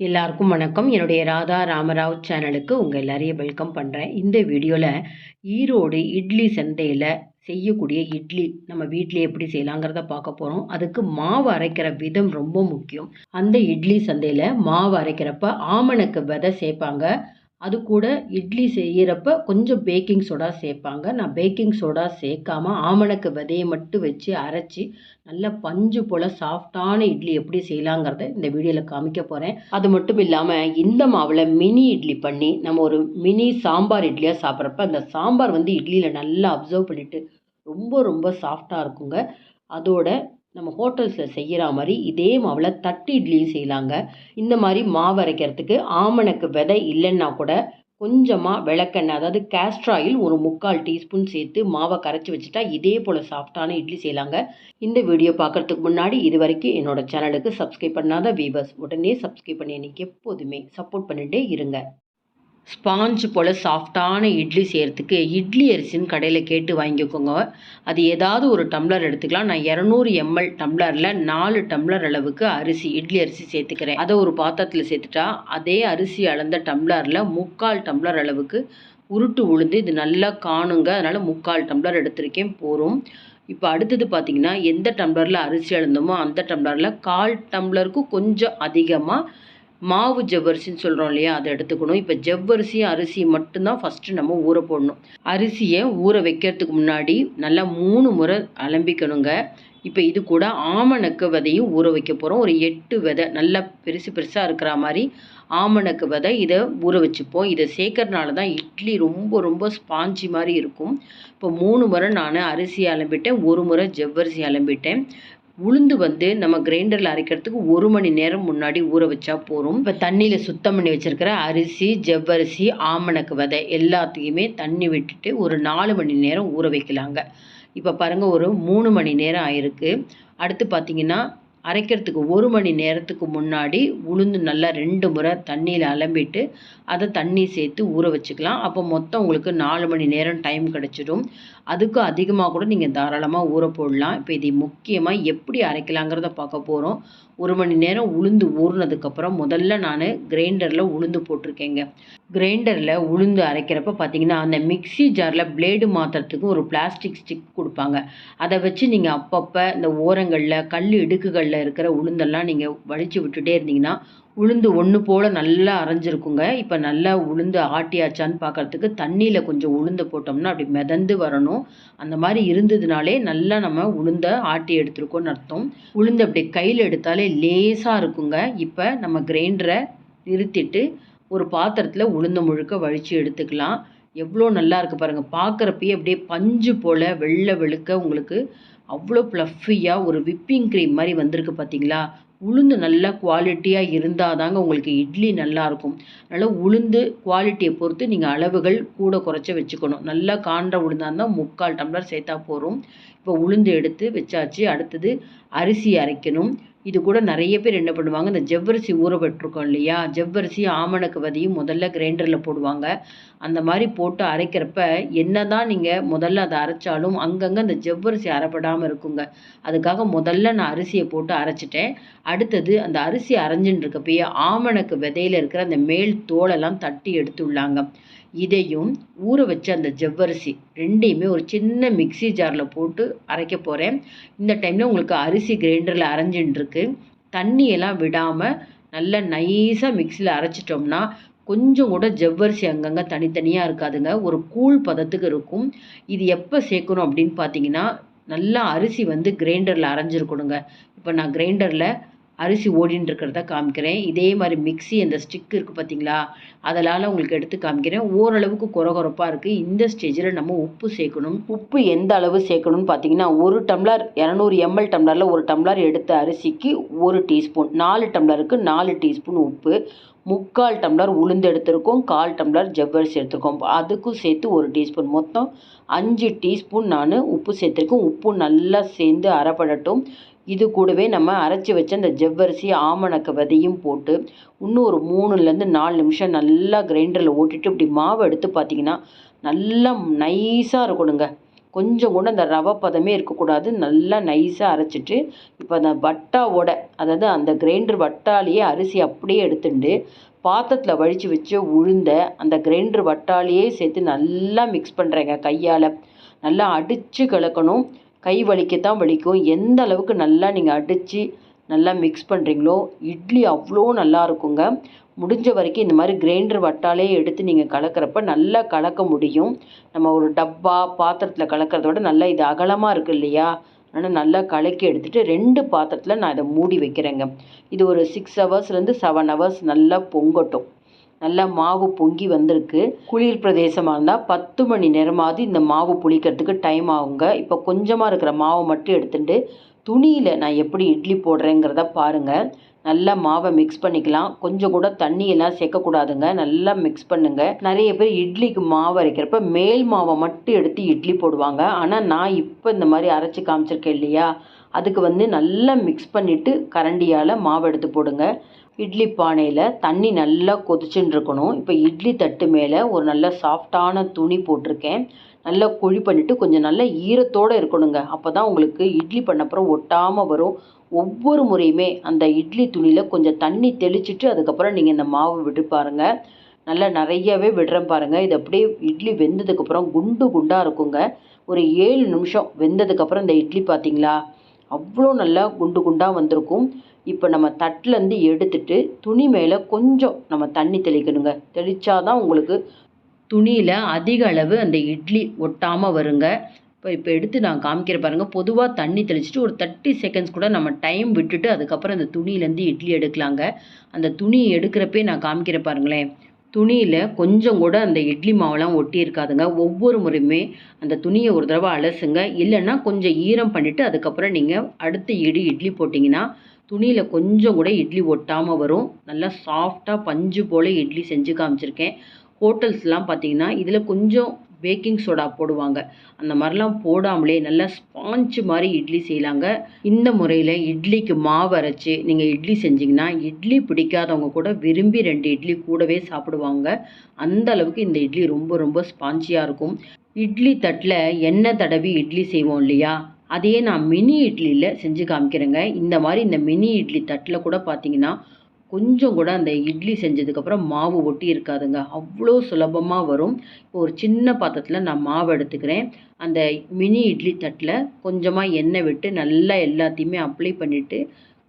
எல்லாருக்கும் வணக்கம். என்னுடைய ராதா ராமராவ் சேனலுக்கு உங்கள் எல்லாரையும் வெல்கம் பண்ணுறேன் இந்த வீடியோவில் ஈரோடு இட்லி சந்தையில் செய்யக்கூடிய இட்லி நம்ம வீட்டிலே எப்படி செய்யலாங்கிறத பார்க்க போகிறோம் அதுக்கு மாவு அரைக்கிற விதம் ரொம்ப முக்கியம். அந்த இட்லி சந்தையில் மாவு அரைக்கிறப்ப ஆமணக்கு விதை சேர்ப்பாங்க. அது கூட இட்லி செய்கிறப்ப கொஞ்சம் பேக்கிங் சோடா சேர்ப்பாங்க நான் பேக்கிங் சோடா சேர்க்காம ஆமணக்கு விதையை மட்டும் வச்சு அரைச்சி நல்ல பஞ்சு போல் சாஃப்டான இட்லி எப்படி செய்யலாங்கிறத இந்த வீடியோவில் காமிக்க போகிறேன் அது மட்டும் இல்லாமல் இந்த மாவில் மினி இட்லி பண்ணி நம்ம ஒரு மினி சாம்பார் இட்லியாக சாப்பிட்றப்ப அந்த சாம்பார் வந்து இட்லியில் நல்லா அப்சர்வ் பண்ணிவிட்டு ரொம்ப ரொம்ப சாஃப்டாக இருக்குங்க. அதோட நம்ம ஹோட்டல்ஸில் செய்கிற மாதிரி இதே மாவில் தட்டு இட்லியும் செய்யலாங்க இந்த மாதிரி மாவு அரைக்கிறதுக்கு ஆமணக்கு விதை இல்லைன்னா கூட கொஞ்சமாக விளக்கெண்ணெய் அதாவது கேஸ்ட்ராயில் ஒரு முக்கால் டீஸ்பூன் சேர்த்து மாவை கரைச்சி வச்சுட்டா இதே போல் சாஃப்டான இட்லி செய்யலாங்க இந்த வீடியோ பார்க்குறதுக்கு முன்னாடி இது வரைக்கும் என்னோட சேனலுக்கு சப்ஸ்கிரைப் பண்ணாத வீவர்ஸ் உடனே சப்ஸ்கிரைப் பண்ணி எனக்கு எப்போதுமே சப்போர்ட் பண்ணிகிட்டே இருங்க. ஸ்பாஞ்ச் போல் சாஃப்டான இட்லி செய்கிறதுக்கு இட்லி அரிசின்னு கடையில் கேட்டு வாங்கிக்கோங்க. அது ஏதாவது ஒரு டம்ளர் எடுத்துக்கலாம். நான் இரநூறு எம்எல் டம்ளரில் நாலு டம்ளர் அளவுக்கு அரிசி இட்லி அரிசி சேர்த்துக்கிறேன். அதை ஒரு பாத்திரத்தில் சேர்த்துட்டா அதே அரிசி அளந்த டம்ளரில் முக்கால் டம்ளர் அளவுக்கு உருட்டு உளுந்து. இது நல்லா காணுங்க. அதனால் முக்கால் டம்ளர் எடுத்திருக்கேன். போகும் இப்போ அடுத்தது பார்த்திங்கன்னா எந்த டம்ளரில் அரிசி அளந்தோமோ அந்த டம்ளரில் கால் டம்ளருக்கு கொஞ்சம் அதிகமாக மாவு ஜவ்வரிசின்னு சொல்கிறோம் இல்லையா அதை எடுத்துக்கணும். இப்போ ஜவ்வரிசி அரிசி மட்டும்தான் ஃபஸ்ட்டு நம்ம ஊற போடணும். அரிசியை ஊற வைக்கிறதுக்கு முன்னாடி நல்லா மூணு முறை அலம்பிக்கணுங்க. இப்போ இது கூட ஆமணக்கு விதையும் ஊற வைக்க போகிறோம் ஒரு எட்டு விதை நல்லா பெருசு பெருசாக இருக்கிற மாதிரி ஆமணக்கு விதை இதை ஊற வச்சுப்போம். இதை சேர்க்கறனால தான் இட்லி ரொம்ப ரொம்ப ஸ்பாஞ்சி மாதிரி இருக்கும். இப்போ மூணு முறை நான் அரிசி அலம்பிட்டேன். ஒரு முறை ஜவ்வரிசி அலம்பிட்டேன். உளுந்து வந்து நம்ம கிரைண்டரில் அரைக்கிறதுக்கு ஒரு மணி நேரம் முன்னாடி ஊற வச்சா போதும். இப்போ தண்ணியில் சுத்தம் பண்ணி வச்சுருக்கிற அரிசி ஜவ்வரிசி ஆமணக்கு விதை எல்லாத்தையுமே தண்ணி விட்டுட்டு ஒரு நாலு மணி நேரம் ஊற வைக்கலாங்க. இப்போ பாருங்கள் ஒரு மூணு மணி நேரம் ஆயிருக்கு. அடுத்து பார்த்தீங்கன்னா அரைக்கிறதுக்கு ஒரு மணி நேரத்துக்கு முன்னாடி உளுந்து நல்லா ரெண்டு முறை தண்ணியில் அலம்பிட்டு அதை தண்ணி சேர்த்து ஊற வச்சுக்கலாம். அப்போ மொத்தம் உங்களுக்கு நாலு மணி நேரம் டைம் கிடச்சிடும். அதுக்கு அதிகமாக கூட நீங்கள் தாராளமாக ஊற போடலாம். இப்போ இது முக்கியமாக எப்படி அரைக்கலாங்கிறத பார்க்க போகிறோம் ஒரு மணி நேரம் உளுந்து ஊறினதுக்கப்புறம் முதல்ல நான் கிரைண்டரில் உளுந்து போட்டிருக்கேங்க. கிரைண்டரில் உளுந்து அரைக்கிறப்ப பார்த்தீங்கன்னா அந்த மிக்ஸி ஜாரில் பிளேடு மாற்றுறதுக்கு ஒரு பிளாஸ்டிக் ஸ்டிக் கொடுப்பாங்க. அதை வச்சு நீங்கள் அப்பப்போ இந்த ஓரங்களில் கல் இடுக்குகளில் இருக்கிற உளுந்தெல்லாம் நீங்கள் வலிச்சு விட்டுட்டே இருந்தீங்கன்னா உளுந்து ஒன்று போல் நல்லா அரைஞ்சிருக்குங்க. இப்போ நல்லா உளுந்து ஆட்டியாச்சான்னு பார்க்கறதுக்கு தண்ணியில் கொஞ்சம் உளுந்து போட்டோம்னா அப்படி மிதந்து வரணும். அந்த மாதிரி இருந்ததுனாலே நல்லா நம்ம உளுந்தை ஆட்டி எடுத்துருக்கோன்னு அர்த்தம். உளுந்து அப்படி கையில் எடுத்தாலே லேசாக இருக்குங்க. இப்போ நம்ம கிரைண்டரை நிறுத்திட்டு ஒரு பாத்திரத்தில் உளுந்து முழுக்க வழித்து எடுத்துக்கலாம். எவ்வளோ நல்லா இருக்குது பாருங்கள் பார்க்குறப்பயே அப்படியே பஞ்சு போல் வெள்ளை வெளுக்க உங்களுக்கு அவ்வளோ ப்ளஃபியாக ஒரு விப்பிங் க்ரீம் மாதிரி வந்திருக்கு பார்த்தீங்களா உளுந்து நல்லா குவாலிட்டியாக இருந்தால் தாங்க உங்களுக்கு இட்லி நல்லாயிருக்கும். அதனால் உளுந்து குவாலிட்டியை பொறுத்து நீங்கள் அளவுகள் கூட குறைச்ச வச்சுக்கணும். நல்லா காண்ட உளுந்தாக இருந்தால் முக்கால் டம்ளர் சேர்த்தா போதும். இப்போ உளுந்து எடுத்து வச்சாச்சு. அடுத்தது அரிசி அரைக்கணும். இது கூட நிறைய பேர் என்ன பண்ணுவாங்க இந்த ஜவ்வரிசி ஊற விட்டுருக்கோம் இல்லையா? ஜவ்வரிசி ஆமணக்கு வதையும் முதல்ல கிரைண்டரில் போடுவாங்க. அந்த மாதிரி போட்டு அரைக்கிறப்ப என்ன தான் நீங்கள் முதல்ல அதை அரைச்சாலும் அங்கங்கே அந்த ஜவ்வரிசி அரைப்படாமல் இருக்குங்க. அதுக்காக முதல்ல நான் அரிசியை போட்டு அரைச்சிட்டேன். அடுத்தது அந்த அரிசி அரைஞ்சுன்னு இருக்கப்பயே ஆமணக்கு விதையில் இருக்கிற அந்த மேல் தோலெல்லாம் தட்டி எடுத்துள்ளாங்க இதையும் ஊற வச்ச அந்த ஜவ்வரிசி ரெண்டையுமே ஒரு சின்ன மிக்ஸி ஜாரில் போட்டு அரைக்க போகிறேன் இந்த டைமில் உங்களுக்கு அரிசி கிரைண்டரில் அரைஞ்சின்னு அளவுக்கு தண்ணியெல்லாம் விடாமல் நல்லா நைஸாக மிக்சியில் அரைச்சிட்டோம்னா கொஞ்சம் கூட ஜவ்வரிசி அங்கங்கே தனித்தனியாக இருக்காதுங்க. ஒரு கூழ் பதத்துக்கு இருக்கும். இது எப்போ சேர்க்கணும் அப்படின்னு பார்த்தீங்கன்னா நல்லா அரிசி வந்து கிரைண்டரில் அரைஞ்சிருக்கணுங்க. இப்போ நான் கிரைண்டரில் அரிசி ஓடின்னு இருக்கிறத காமிக்கிறேன். இதே மாதிரி மிக்ஸி அந்த ஸ்டிக் இருக்குது பார்த்தீங்களா அதனால் உங்களுக்கு எடுத்து காமிக்கிறேன். ஓரளவுக்கு குறகுறப்பாக இருக்குது இந்த ஸ்டேஜில் நம்ம உப்பு சேர்க்கணும். உப்பு எந்த அளவு சேர்க்கணும்னு பார்த்தீங்கன்னா ஒரு டம்ளர் இரநூறு எம்எல் டம்ளரில் ஒரு டம்ளர் எடுத்த அரிசிக்கு ஒரு டீஸ்பூன் நாலு டம்ளருக்கு நாலு டீஸ்பூன் உப்பு முக்கால் டம்ளர் உளுந்து எடுத்திருக்கோம் கால் டம்ளர் ஜவ்வரிசி எடுத்திருக்கோம் அதுக்கும் சேர்த்து ஒரு டீஸ்பூன். மொத்தம் அஞ்சு டீஸ்பூன் நான் உப்பு சேர்த்துருக்கேன். உப்பு நல்லா சேர்ந்து அரைப்படட்டும் இது கூடவே நம்ம அரைச்சி வச்ச அந்த ஜவ்வரிசி ஆமணக்கு விதையும் போட்டு இன்னும் ஒரு மூணுலேருந்து நாலு நிமிஷம் நல்லா கிரைண்டரில் ஓட்டிட்டு இப்படி மாவு எடுத்து பார்த்தீங்கன்னா நல்லா நைஸாக இருக்கணுங்க. கொஞ்சம் கூட அந்த ரவை பதமே இருக்கக்கூடாது. நல்லா நைஸாக அரைச்சிட்டு இப்போ அந்த வட்டாவோட அதாவது அந்த கிரைண்டர் வட்டாலேயே அரிசி அப்படியே எடுத்துட்டு பாத்திரத்தில் வழித்து வச்சு உளுந்த அந்த கிரைண்டர் வட்டாலேயே சேர்த்து நல்லா மிக்ஸ் பண்ணுறேங்க கையால். நல்லா அடித்து கலக்கணும். கை வலிக்கத்தான் வலிக்கும். எந்த அளவுக்கு நல்லா நீங்கள் அடித்து நல்லா மிக்ஸ் பண்ணுறீங்களோ இட்லி அவ்வளோ நல்லா இருக்குங்க. முடிஞ்ச வரைக்கும் இந்த மாதிரி கிரைண்டர் வட்டாலே எடுத்து நீங்கள் கலக்கிறப்ப நல்லா கலக்க முடியும். நம்ம ஒரு டப்பா பாத்திரத்தில் கலக்கிறத விட நல்லா இது அகலமாக இருக்குது இல்லையா? ஆனால் நல்லா கலக்கி எடுத்துகிட்டு ரெண்டு பாத்திரத்தில் நான் இதை மூடி வைக்கிறேங்க. இது ஒரு சிக்ஸ் ஹவர்ஸ்லேருந்து செவன் ஹவர்ஸ் நல்லா பொங்கட்டும். நல்லா மாவு பொங்கி வந்திருக்கு. குளிர் பிரதேசமாக இருந்தால் பத்து மணி நேரமாவது இந்த மாவு புளிக்கிறதுக்கு டைம் ஆகுங்க. இப்போ கொஞ்சமாக இருக்கிற மாவை மட்டும் எடுத்துட்டு துணியில் நான் எப்படி இட்லி போடுறேங்கிறத பாருங்கள் நல்லா மாவை மிக்ஸ் பண்ணிக்கலாம். கொஞ்சம் கூட தண்ணியெல்லாம் சேர்க்கக்கூடாதுங்க. நல்லா மிக்ஸ் பண்ணுங்கள் நிறைய பேர் இட்லிக்கு மாவு அரைக்கிறப்ப மேல் மாவை மட்டும் எடுத்து இட்லி போடுவாங்க. ஆனால் நான் இப்போ இந்த மாதிரி அரைச்சி காமிச்சிருக்கேன் இல்லையா? அதுக்கு வந்து நல்லா மிக்ஸ் பண்ணிவிட்டு கரண்டியால் மாவு எடுத்து போடுங்க. இட்லி பானையில் தண்ணி நல்லா கொதிச்சுன்னு இருக்கணும் இப்போ இட்லி தட்டு மேலே ஒரு நல்ல சாஃப்டான துணி போட்டிருக்கேன். நல்லா குழி பண்ணிவிட்டு கொஞ்சம் நல்ல ஈரத்தோடு இருக்கணுங்க. அப்போ தான் உங்களுக்கு இட்லி பண்ணப்புறம் ஒட்டாமல் வரும். ஒவ்வொரு முறையுமே அந்த இட்லி துணியில் கொஞ்சம் தண்ணி தெளிச்சிட்டு அதுக்கப்புறம் நீங்கள் இந்த மாவு விட்டு பாருங்கள் நல்லா நிறையவே விடுறேன் பாருங்கள் இது அப்படியே இட்லி வெந்ததுக்கப்புறம் குண்டு குண்டாக இருக்குங்க. ஒரு ஏழு நிமிஷம் வெந்ததுக்கப்புறம் இந்த இட்லி பார்த்தீங்களா அவ்வளோ நல்லா குண்டு குண்டாக வந்திருக்கும். இப்போ நம்ம தட்டிலேருந்து எடுத்துட்டு துணி மேலே கொஞ்சம் நம்ம தண்ணி தெளிக்கணுங்க. தெளித்தாதான் உங்களுக்கு துணியில் அதிக அளவு அந்த இட்லி ஒட்டாமல் வருங்க. இப்போ இப்போ எடுத்து நான் காமிக்கிற பாருங்கள் பொதுவாக தண்ணி தெளிச்சிட்டு ஒரு தேர்ட்டி செகண்ட்ஸ் கூட நம்ம டைம் விட்டுட்டு அதுக்கப்புறம் அந்த துணியிலேருந்து இட்லி எடுக்கலாங்க. அந்த துணி எடுக்கிறப்பே நான் காமிக்கிற பாருங்களேன் துணியில் கொஞ்சம் கூட அந்த இட்லி மாவெல்லாம் ஒட்டி இருக்காதுங்க. ஒவ்வொரு முறையுமே அந்த துணியை ஒரு தடவை அலசுங்க. இல்லைன்னா கொஞ்சம் ஈரம் பண்ணிவிட்டு அதுக்கப்புறம் நீங்கள் அடுத்த இடி இட்லி போட்டிங்கன்னா துணியில் கொஞ்சம் கூட இட்லி ஒட்டாமல் வரும். நல்லா சாஃப்டாக பஞ்சு போல் இட்லி செஞ்சு காமிச்சிருக்கேன். ஹோட்டல்ஸ்லாம் பார்த்தீங்கன்னா இதில் கொஞ்சம் பேக்கிங் சோடா போடுவாங்க. அந்த மாதிரிலாம் போடாமலே நல்லா ஸ்பாஞ்சு மாதிரி இட்லி செய்யலாங்க. இந்த முறையில் இட்லிக்கு மாவு அரைச்சி நீங்கள் இட்லி செஞ்சிங்கன்னா இட்லி பிடிக்காதவங்க கூட விரும்பி ரெண்டு இட்லி கூடவே சாப்பிடுவாங்க. அந்த அளவுக்கு இந்த இட்லி ரொம்ப ரொம்ப ஸ்பாஞ்சியாக இருக்கும். இட்லி தட்டில் எண்ணெய் தடவி இட்லி செய்வோம் இல்லையா? அதையே நான் மினி இட்லியில் செஞ்சு காமிக்கிறேங்க. இந்த மாதிரி இந்த மினி இட்லி தட்டில் கூட பார்த்தீங்கன்னா கொஞ்சம் கூட அந்த இட்லி செஞ்சதுக்கப்புறம் மாவு ஒட்டி இருக்காதுங்க. அவ்வளோ சுலபமாக வரும். இப்போ ஒரு சின்ன பாத்திரத்தில் நான் மாவு எடுத்துக்கிறேன். அந்த மினி இட்லி தட்டில் கொஞ்சமாக எண்ணெய் விட்டு நல்லா எல்லாத்தையுமே அப்ளை பண்ணிவிட்டு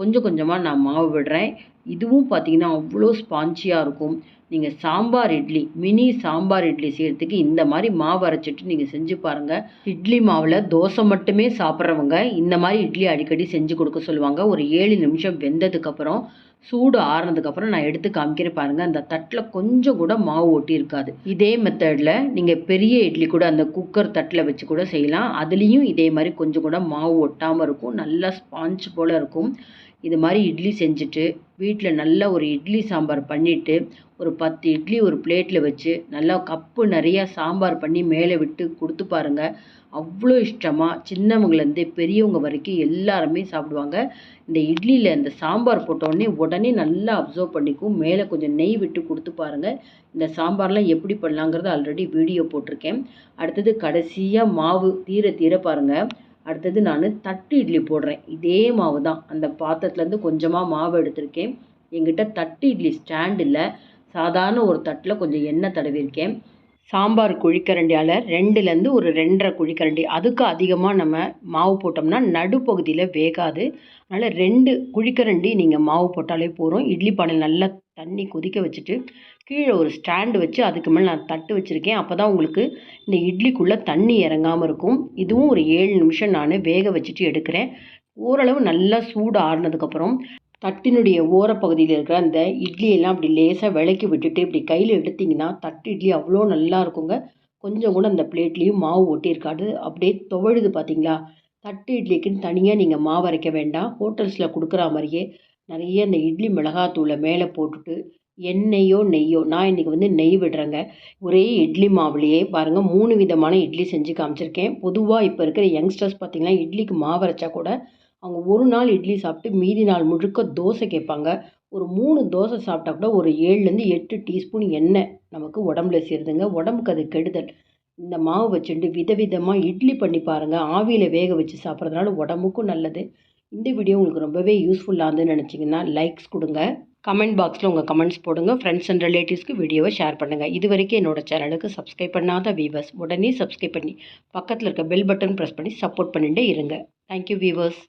கொஞ்சம் கொஞ்சமாக நான் மாவு விடுறேன். இதுவும் பார்த்தீங்கன்னா அவ்வளோ ஸ்பான்ச்சியாக இருக்கும். நீங்கள் சாம்பார் இட்லி மினி சாம்பார் இட்லி செய்கிறதுக்கு இந்த மாதிரி மாவு அரைச்சிட்டு நீங்கள் செஞ்சு பாருங்கள் இட்லி மாவில் தோசை மட்டுமே சாப்பிட்றவங்க இந்த மாதிரி இட்லி அடிக்கடி செஞ்சு கொடுக்க சொல்லுவாங்க. ஒரு ஏழு நிமிஷம் வெந்ததுக்கப்புறம் சூடு ஆறுனதுக்கப்புறம் நான் எடுத்து காமிக்கிறேன் பாருங்கள் அந்த தட்டில் கொஞ்சம் கூட மாவு ஒட்டி இருக்காது. இதே மெத்தடில் நீங்கள் பெரிய இட்லி கூட அந்த குக்கர் தட்டில் வச்சு கூட செய்யலாம். அதுலேயும் இதே மாதிரி கொஞ்சம் கூட மாவு ஒட்டாமல் இருக்கும். நல்லா ஸ்பாஞ்ச் போல் இருக்கும். இது மாதிரி இட்லி செஞ்சுட்டு வீட்டில் நல்ல ஒரு இட்லி சாம்பார் பண்ணிவிட்டு ஒரு பத்து இட்லி ஒரு பிளேட்டில் வச்சு நல்லா கப்பு நிறையா சாம்பார் பண்ணி மேலே விட்டு கொடுத்து பாருங்கள் அவ்வளோ இஷ்டமாக சின்னவங்கலேருந்து பெரியவங்க வரைக்கும் எல்லாருமே சாப்பிடுவாங்க. இந்த இட்லியில் இந்த சாம்பார் போட்டோடனே உடனே நல்லா அப்சர்வ் பண்ணிக்கும். மேலே கொஞ்சம் நெய் விட்டு கொடுத்து பாருங்கள் இந்த சாம்பார்லாம் எப்படி பண்ணலாங்கிறது ஆல்ரெடி வீடியோ போட்டிருக்கேன். அடுத்தது கடைசியாக மாவு தீர தீர பாருங்கள் அடுத்தது நான் தட்டு இட்லி போடுறேன். இதே மாவு தான் அந்த பாத்திரத்துலேருந்து கொஞ்சமாக மாவு எடுத்திருக்கேன். எங்கிட்ட தட்டு இட்லி ஸ்டாண்ட் இல்லை. சாதாரண ஒரு தட்டில் கொஞ்சம் எண்ணெய் தடவிருக்கேன் சாம்பார் குழிக்கரண்டியால் ரெண்டுலேருந்து ஒரு ரெண்டரை குழிக்கரண்டி. அதுக்கு அதிகமாக நம்ம மாவு போட்டோம்னா நடுப்பகுதியில் வேகாது. அதனால் ரெண்டு குழிக்கரண்டி நீங்கள் மாவு போட்டாலே போதும். இட்லி பானையில் நல்லா தண்ணி கொதிக்க வச்சுட்டு கீழே ஒரு ஸ்டாண்டு வச்சு அதுக்கு மேலே நான் தட்டு வச்சுருக்கேன். அப்போ தான் உங்களுக்கு இந்த இட்லிக்குள்ளே தண்ணி இறங்காமல் இருக்கும். இதுவும் ஒரு ஏழு நிமிஷம் நான் வேக வச்சுட்டு எடுக்கிறேன். ஓரளவு நல்லா சூடு ஆறுனதுக்கப்புறம் தட்டினுடைய ஓரப்பகுதியில் இருக்கிற அந்த இட்லியெல்லாம் அப்படி லேசாக விளக்கி விட்டுட்டு இப்படி கையில் எடுத்திங்கன்னா தட்டு இட்லி அவ்வளோ நல்லா இருக்குங்க. கொஞ்சம் கூட அந்த பிளேட்லேயும் மாவு ஒட்டியிருக்காது. அப்படியே துவழுது பார்த்தீங்களா தட்டு இட்லிக்குன்னு தனியாக நீங்கள் மாவு அரைக்க வேண்டாம். ஹோட்டல்ஸில் கொடுக்குற மாதிரியே நிறைய இந்த இட்லி மிளகாத்தூளை மேலே போட்டுட்டு எண்ணெயோ நெய்யோ நான் இன்றைக்கி வந்து நெய் விடுறேங்க. ஒரே இட்லி மாவுலேயே பாருங்கள் மூணு விதமான இட்லி செஞ்சு காமிச்சிருக்கேன். பொதுவாக இப்போ இருக்கிற யங்ஸ்டர்ஸ் பார்த்திங்கன்னா இட்லிக்கு மாவு அரைச்சா கூட அவங்க ஒரு நாள் இட்லி சாப்பிட்டு மீதி நாள் முழுக்க தோசை கேட்பாங்க. ஒரு மூணு தோசை சாப்பிட்டா கூட ஒரு ஏழுலேருந்து எட்டு டீஸ்பூன் எண்ணெய் நமக்கு உடம்புல சேருதுங்க. உடம்புக்கு அது கெடுதல். இந்த மாவு வச்சுட்டு விதவிதமாக இட்லி பண்ணி பாருங்கள் ஆவியில் வேக வச்சு சாப்பிட்றதுனால உடம்புக்கும் நல்லது. இந்த வீடியோ உங்களுக்கு ரொம்பவே யூஸ்ஃபுல்லாகுதுன்னு நினச்சிங்கன்னா லைக்ஸ் கொடுங்க. கமெண்ட் பாக்ஸில் உங்கள் கமெண்ட்ஸ் போடுங்க. ஃப்ரெண்ட்ஸ் அண்ட் ரிலேட்டிவ்ஸ்க்கு வீடியோவை ஷேர் பண்ணுங்கள் இது வரைக்கும் என்னோட சேனலுக்கு சப்ஸ்கிரைப் பண்ணாத வீவர்ஸ் உடனே சப்ஸ்கிரைப் பண்ணி பக்கத்தில் இருக்க பெல் பட்டன் ப்ரெஸ் பண்ணி சப்போர்ட் பண்ணிகிட்டே இருங்க. Thank you viewers